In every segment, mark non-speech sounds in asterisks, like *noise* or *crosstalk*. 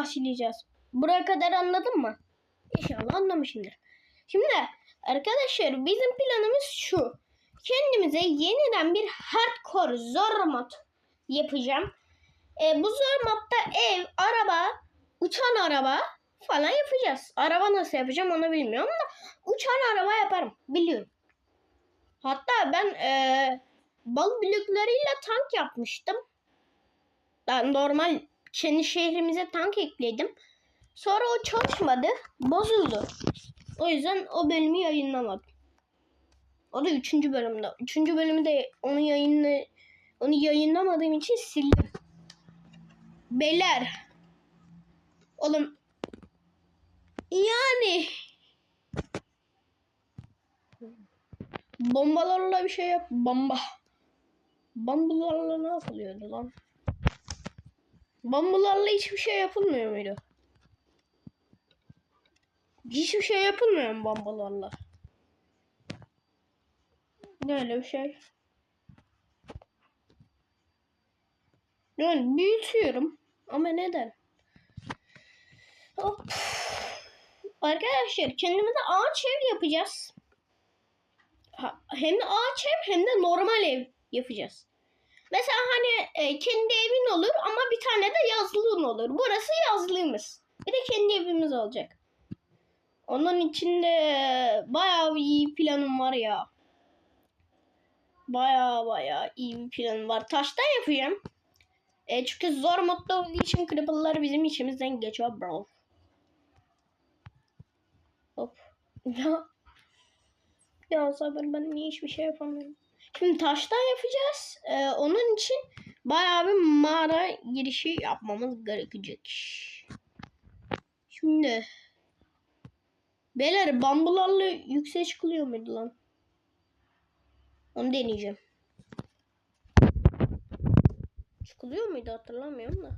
başlayacağız. Buraya kadar anladın mı? İnşallah anlamışsındır. Şimdi arkadaşlar bizim planımız şu. Kendimize yeniden bir hardcore zor mod yapacağım. E, bu zor modda ev, araba, uçan araba falan yapacağız. Araba nasıl yapacağım onu bilmiyorum da uçan araba yaparım. Biliyorum. Hatta ben e, bal bloklarıyla tank yapmıştım. Ben normal kendi şehrimize tank ekledim. Sonra o çalışmadı. Bozuldu. O yüzden o bölümü yayınlamadım. O da üçüncü bölümde. Üçüncü bölümde onu yayınla onu yayınlamadığım için sildim. Beyler. Oğlum. Yani. Bombalarla bir şey yap. Bomba. Bombalarla ne yapılıyordu lan? Bombalarla hiçbir şey yapılmıyor muydu? Hiçbir şey yapılmıyor mu bombalarla? Böyle bir şey. Yani büyütüyorum. Ama neden? Hop. Arkadaşlar kendimize ağaç ev yapacağız. Hem ağaç ev hem de normal ev yapacağız. Mesela hani e, kendi evin olur ama bir tane de yazlığın olur. Burası yazlığımız. Bir de kendi evimiz olacak. Onun için de bayağı iyi planım var ya. Bayağı bayağı iyi bir planım var. Taştan yapacağım. E, çünkü zor modda olduğu için creeper'lar bizim içimizden geçiyor bro. Hop. *laughs* Ya. Ya sabır ben niye hiçbir şey yapamıyorum. Şimdi taştan yapacağız. Ee, onun için bayağı bir mağara girişi yapmamız gerekecek. Şimdi Beyler bambularla yükseğe çıkılıyor muydu lan? Onu deneyeceğim. Çıkılıyor muydu hatırlamıyorum da.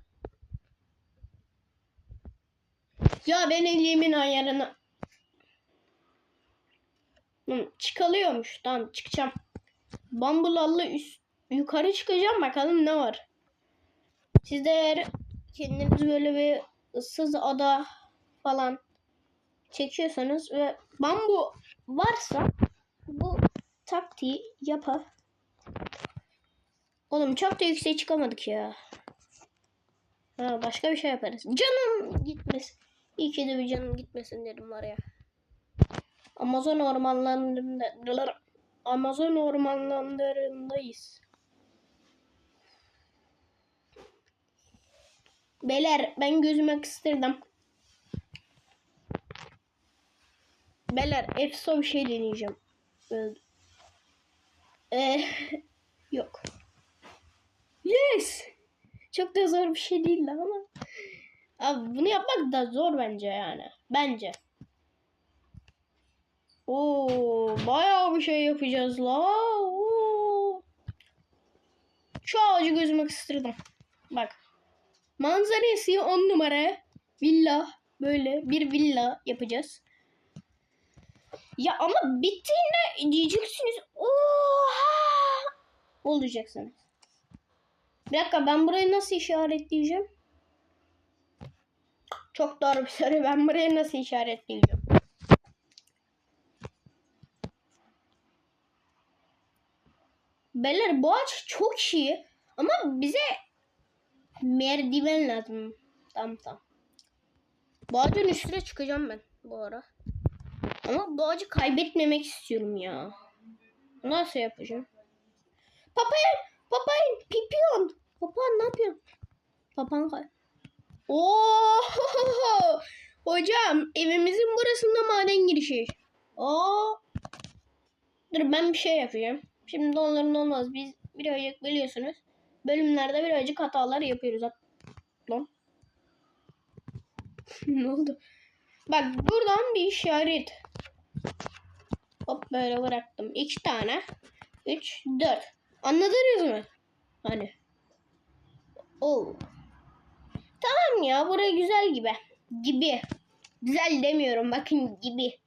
Ya ben elimin ayarını... Hı, çıkılıyormuş. Tamam çıkacağım. Bambularla üst, yukarı çıkacağım bakalım ne var. Siz de eğer kendiniz böyle bir ıssız ada falan çekiyorsanız ve bambu varsa bu taktiği yapar. Oğlum çok da yükseğe çıkamadık ya. Ha, başka bir şey yaparız. Canım gitmesin. İyi ki de bir canım gitmesin dedim var ya. Amazon ormanlarında Amazon ormanlarındayız. Beyler ben gözüme kıstırdım. Beyler efso bir şey deneyeceğim. Öldü. Ee, *laughs* yok. Yes. Çok da zor bir şey değil ama. Abi bunu yapmak da zor bence yani. Bence. Oo, bayağı bir şey yapacağız la. Oo. Şu ağacı gözüme kıstırdım. Bak. Manzarası on numara. Villa. Böyle bir villa yapacağız. Ya ama bittiğinde diyeceksiniz. Oha! Olacaksınız. Bir dakika ben burayı nasıl işaretleyeceğim? Çok doğru bir soru. Ben burayı nasıl işaretleyeceğim? Beyler bu ağaç çok iyi. Ama bize merdiven lazım. Tamam tamam. Bu ağacın üstüne çıkacağım ben bu ara. Ama bu ağacı kaybetmemek istiyorum ya. Nasıl yapacağım? Papayın! Papayın! Pipiyon! Papağan ne yapıyorsun? Papağan kay. Oo! Hocam evimizin burasında maden girişi. Oo! Dur ben bir şey yapacağım. Şimdi onların olmaz. Biz birazcık biliyorsunuz. Bölümlerde birazcık hatalar yapıyoruz. Lan. *laughs* ne oldu? Bak buradan bir işaret. Hop böyle bıraktım. İki tane. Üç, dört. Anladınız mı? Hani. Oo. Tamam ya bura güzel gibi. Gibi. Güzel demiyorum bakın gibi.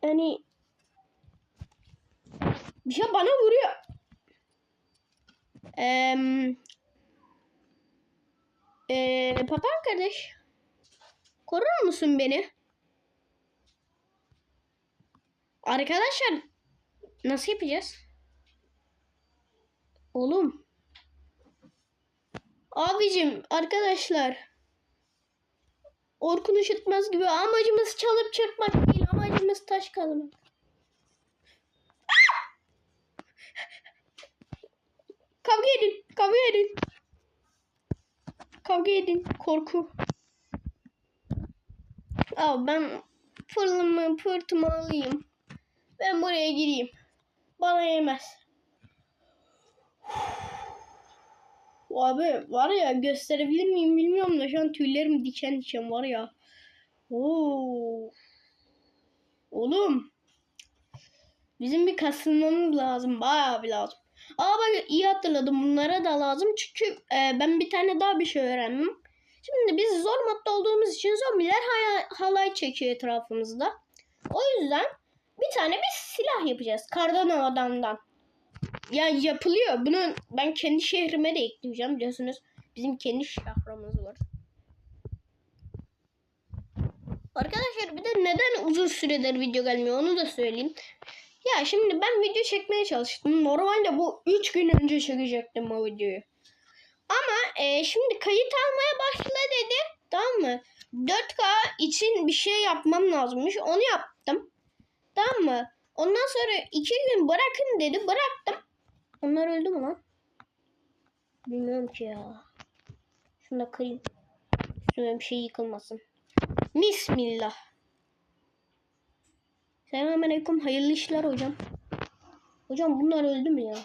Hani bir şey bana vuruyor. Eee ee, papağan kardeş. Korur musun beni? Arkadaşlar nasıl yapacağız? Oğlum. Abicim arkadaşlar. Orkun Işıtmaz gibi amacımız çalıp çırpmak değil. Amacımız taş kazmak. Kavga edin. Kavga edin. Kavga edin. Korku. Al ben fırınımı pırtımı alayım. Ben buraya gireyim. Bana yemez. Abi var ya gösterebilir miyim bilmiyorum da şu an tüylerim diken diken var ya. Oo. Oğlum. Bizim bir kasılmamız lazım. Bayağı bir lazım. Aa bak iyi hatırladım. Bunlara da lazım. Çünkü e, ben bir tane daha bir şey öğrendim. Şimdi biz zor modda olduğumuz için zombiler hay- halay çekiyor etrafımızda. O yüzden bir tane bir silah yapacağız. Kardan adamdan. Ya yapılıyor. Bunu ben kendi şehrime de ekleyeceğim biliyorsunuz. Bizim kendi şahrımız var. Arkadaşlar bir de neden uzun süredir video gelmiyor onu da söyleyeyim. Ya şimdi ben video çekmeye çalıştım. Normalde bu 3 gün önce çekecektim o videoyu. Ama e, şimdi kayıt almaya başla dedi. Tamam mı? 4K için bir şey yapmam lazımmış. Onu yaptım. Tamam mı? Ondan sonra 2 gün bırakın dedi. Bıraktım. Onlar öldü mü lan? Bilmiyorum ki ya. Şunu da kırayım. Üstüme bir şey yıkılmasın. Bismillah. Selamünaleyküm. Hayırlı işler hocam. Hocam bunlar öldü mü ya?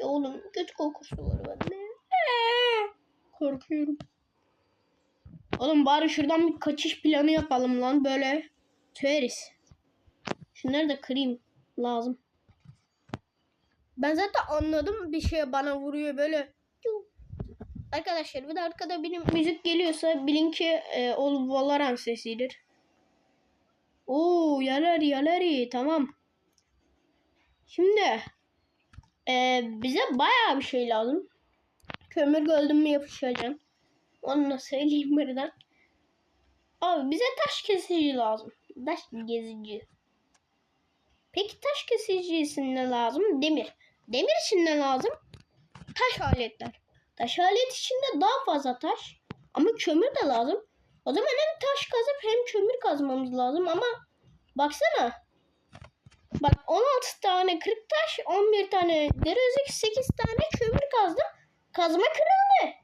Ya oğlum kötü kokusu var bende. Korkuyorum. Oğlum bari şuradan bir kaçış planı yapalım lan böyle. Tüeriz. Şunları da kırayım. Lazım. Ben zaten anladım bir şey bana vuruyor böyle. Arkadaşlar bir de arkada benim müzik geliyorsa bilin ki e, o Valorant sesidir. Oo yaleri yaleri tamam. Şimdi e, bize bayağı bir şey lazım. Kömür gördüm mü yapışacağım. Onu da söyleyeyim buradan. Abi bize taş kesici lazım. Taş gezici. Peki taş kesici için ne lazım? Demir. Demir için ne lazım? Taş aletler. Taş alet içinde daha fazla taş. Ama kömür de lazım. O zaman hem taş kazıp hem kömür kazmamız lazım ama baksana. Bak 16 tane kırık taş, 11 tane deri 8 tane kömür kazdım. Kazma kırıldı.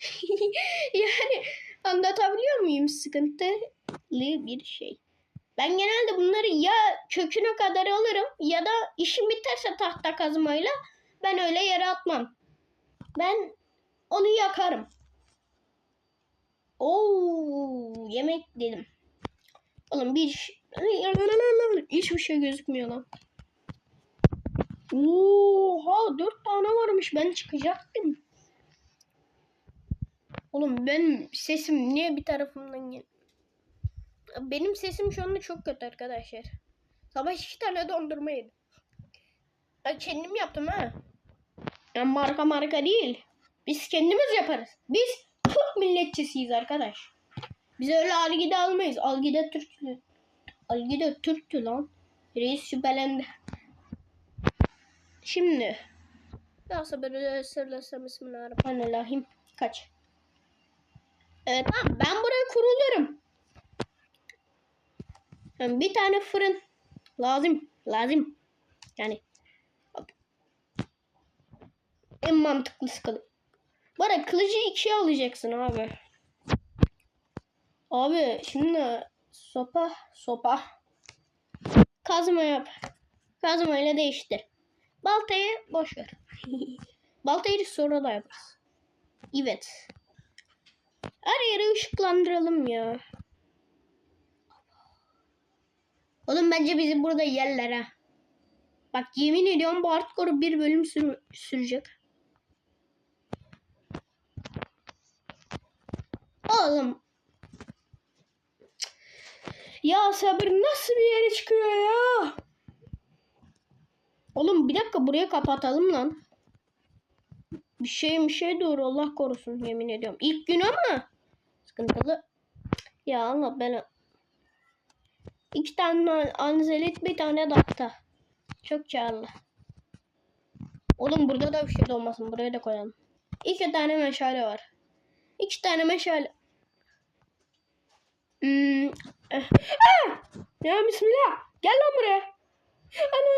*laughs* yani anlatabiliyor muyum? Sıkıntılı bir şey. Ben genelde bunları ya köküne kadar alırım ya da işim biterse tahta kazmayla ben öyle yere atmam. Ben onu yakarım. Oo, yemek dedim. Oğlum bir hiçbir şey gözükmüyor lan. Oha dört tane varmış ben çıkacaktım. Oğlum benim sesim niye bir tarafımdan gel? Benim sesim şu anda çok kötü arkadaşlar. Sabah iki tane dondurma yedim. Ben kendim yaptım ha. Yani marka marka değil. Biz kendimiz yaparız. Biz Türk milletçisiyiz arkadaş. Biz öyle algide almayız. Algide Türktü. Algide Türktü lan. Reis şüphelendi. Şimdi. Ya sabır sırlasam bismillahirrahmanirrahim. Kaç. Evet tamam ben buraya kurulurum. Yani bir tane fırın lazım. Lazım. Yani en mantıklısı kılıç. Bana kılıcı ikiye alacaksın abi. Abi şimdi sopa sopa. Kazma yap. Kazma ile değiştir. Baltayı boş ver. *laughs* Baltayı sonra da yaparız. Evet. Her yeri ışıklandıralım ya. Oğlum bence bizi burada yerler ha. Bak yemin ediyorum bu hardcore bir bölüm sür sürecek. Oğlum. Ya sabır nasıl bir yere çıkıyor ya? Oğlum bir dakika buraya kapatalım lan. Bir şey bir şey doğru Allah korusun yemin ediyorum. İlk gün ama sıkıntılı. Ya Allah ben iki tane anzelit bir tane dakta. Çok karlı. Oğlum burada da bir şey olmasın. Buraya da koyalım. İki tane meşale var. İki tane meşale. Hmm. Ah! Ya bismillah. Gel lan buraya. Ana.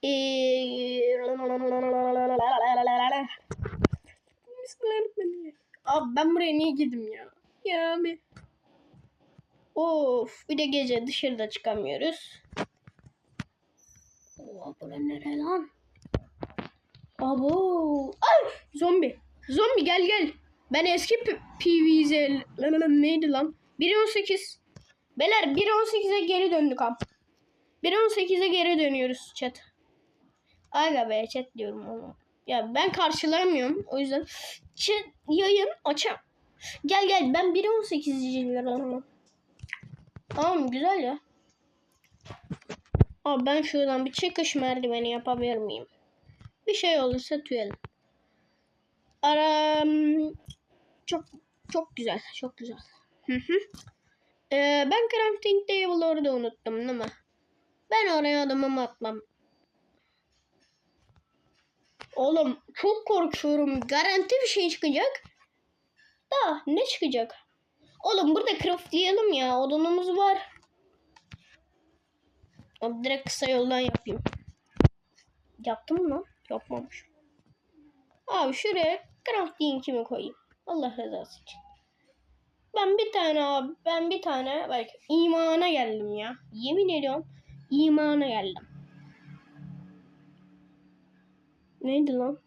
Ee, Bismillahirrahmanirrahim. Abi ben buraya niye girdim ya? Ya abi. Of bir de gece dışarıda çıkamıyoruz. Oha bu ne nere lan? Abo. Ay zombi. Zombi gel gel. Ben eski PvZ neydi lan? 1.18. Beyler 1.18'e geri döndük am. 1.18'e geri dönüyoruz chat. Aga be chat diyorum ama. Ya ben karşılamıyorum. O yüzden chat yayın açam. Gel gel ben 1.18'ciyim. Tamam güzel ya. Abi ben şuradan bir çıkış merdiveni yapabilir miyim? Bir şey olursa tüyelim. Aram çok çok güzel, çok güzel. Hı hı. Ee, ben crafting table orada unuttum değil mi? Ben oraya adımımı atmam. Oğlum çok korkuyorum. Garanti bir şey çıkacak. Da ne çıkacak? Oğlum burada craftlayalım ya. Odunumuz var. Abi direkt kısa yoldan yapayım. Yaptım mı? Yapmamış. Abi şuraya crafting kimi koyayım. Allah rızası için. Ben bir tane abi ben bir tane belki imana geldim ya. Yemin ediyorum imana geldim. Neydi lan?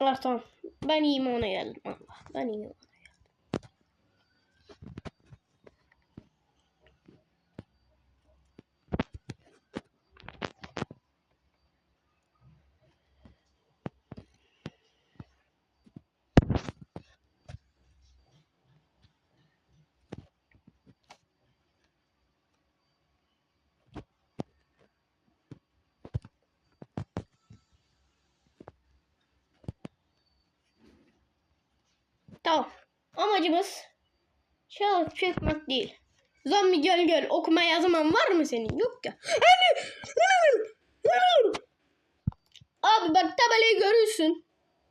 Ah tamam. Ben imana geldim. Allah. Ben imana Tamam. Amacımız çalıp çekmek değil. Zombi gel gel okuma yazman var mı senin? Yok ya. Abi bak tabelayı görürsün.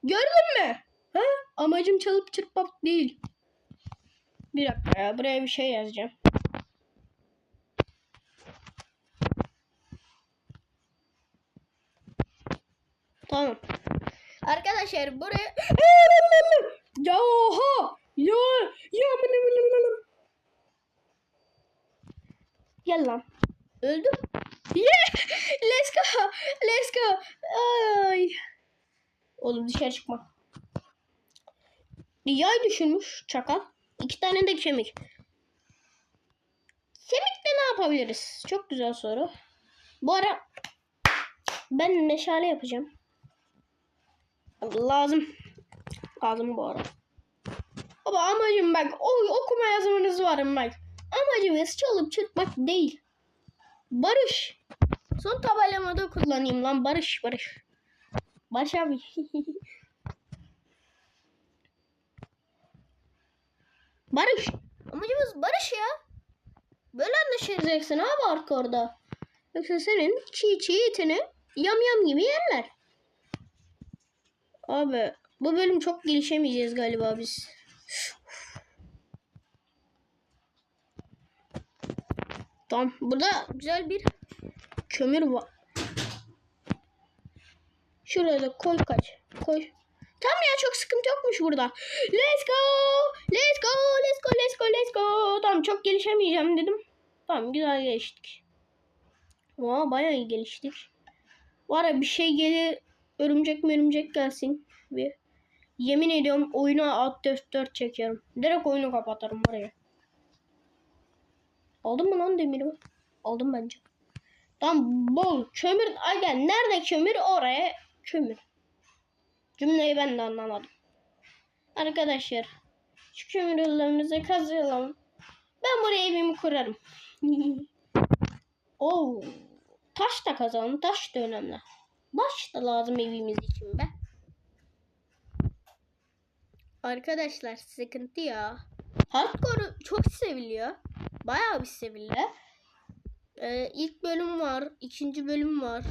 Gördün mü? Ha? Amacım çalıp çırpmak değil. Bir dakika ya buraya bir şey yazacağım. Tamam. Arkadaşlar buraya ya oha! Ya ya. Gel lan. Öldüm. Yeah! Let's go. Let's go. Ay. Oğlum dışarı çıkma. Yay düşürmüş çakal. İki tane de kemik. Kemikle ne yapabiliriz? Çok güzel soru. Bu ara ben meşale yapacağım. Lazım. Lazım bu ara. Baba amacım bak o okuma yazmanız var bak. Amacımız çalıp çırpmak değil. Barış. Son tabelamı da kullanayım lan Barış Barış. Barış abi. *laughs* Barış. Amacımız Barış ya. Böyle anlaşacaksın abi arka orada. Yoksa senin çiğ çiğ etini yam yam gibi yerler. Abi bu bölüm çok gelişemeyeceğiz galiba biz. Tamam. Burada güzel bir kömür var. Şuraya da koy kaç. Koy. Tamam ya çok sıkıntı yokmuş burada. Let's go. Let's go. Let's go. Let's go. Let's go. Tamam çok gelişemeyeceğim dedim. Tamam güzel geliştik. Aa bayağı iyi geliştik. Var ya bir şey gelir örümcek mi örümcek gelsin. Bir. Yemin ediyorum oyunu alt F4 çekerim. Direkt oyunu kapatırım oraya. Aldın mı lan demiri? Aldım bence. Tam bol kömür. Aga nerede kömür oraya kömür. Cümleyi ben de anlamadım. Arkadaşlar şu kömürlerimizi kazıyalım. Ben buraya evimi kurarım. *laughs* Oo, taş da kazalım. Taş da önemli. Taş da lazım evimiz için be. Arkadaşlar sıkıntı ya. Hardcore çok seviliyor. Bayağı bir seviliyor. Ee, ilk bölüm var. ikinci bölüm var.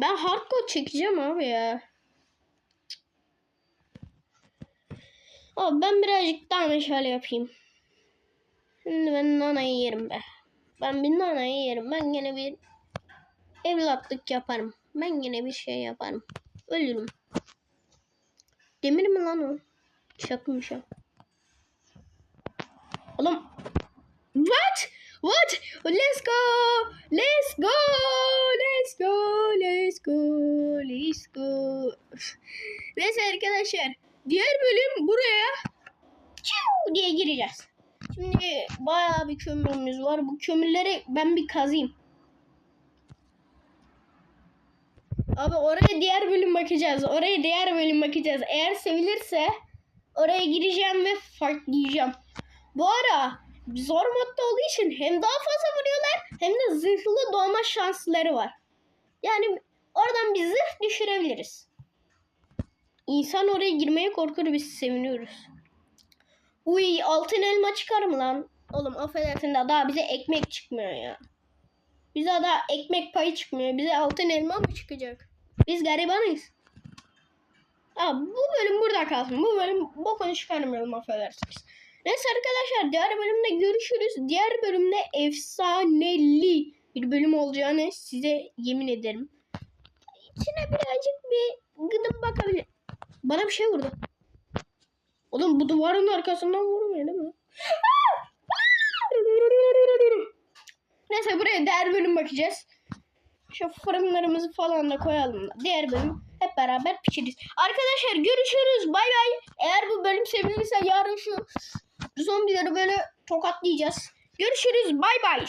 Ben hardcore çekeceğim abi ya. Abi ben birazcık daha meşale yapayım. Şimdi ben nanayı yerim be. Ben bir nanayı yerim. Ben gene bir evlatlık yaparım. Ben gene bir şey yaparım. Ölürüm. Demir mi lan o? Şakmış ya. Oğlum. What? What? Let's go. Let's go. Let's go. Let's go. Let's go. Neyse arkadaşlar. Diğer bölüm buraya diye gireceğiz. Şimdi bayağı bir kömürümüz var. Bu kömürleri ben bir kazayım. Abi oraya diğer bölüm bakacağız. Oraya diğer bölüm bakacağız. Eğer sevilirse oraya gireceğim ve farklayacağım. Bu ara zor modda olduğu için hem daha fazla vuruyorlar hem de zırhlı doğma şansları var. Yani oradan bir zırh düşürebiliriz. İnsan oraya girmeye korkur biz seviniyoruz. Uy altın elma çıkar mı lan? Oğlum affedersin de daha bize ekmek çıkmıyor ya. Bize daha ekmek payı çıkmıyor. Bize altın elma mı çıkacak? Biz garibanız. Aa, bu bölüm burada kalsın. Bu bölüm bokunu çıkarmayalım affedersiniz. Neyse arkadaşlar diğer bölümde görüşürüz. Diğer bölümde efsaneli bir bölüm olacağını size yemin ederim. İçine birazcık bir gıdım bakabilir. Bana bir şey vurdu. Oğlum bu duvarın arkasından vurmuyor değil mi? Neyse buraya diğer bölüm bakacağız. Şu fırınlarımızı falan da koyalım. Diğer bölüm hep beraber pişiririz. Arkadaşlar görüşürüz. Bay bay. Eğer bu bölüm sevilirse yarın şu zombileri böyle tokatlayacağız. Görüşürüz. Bay bay.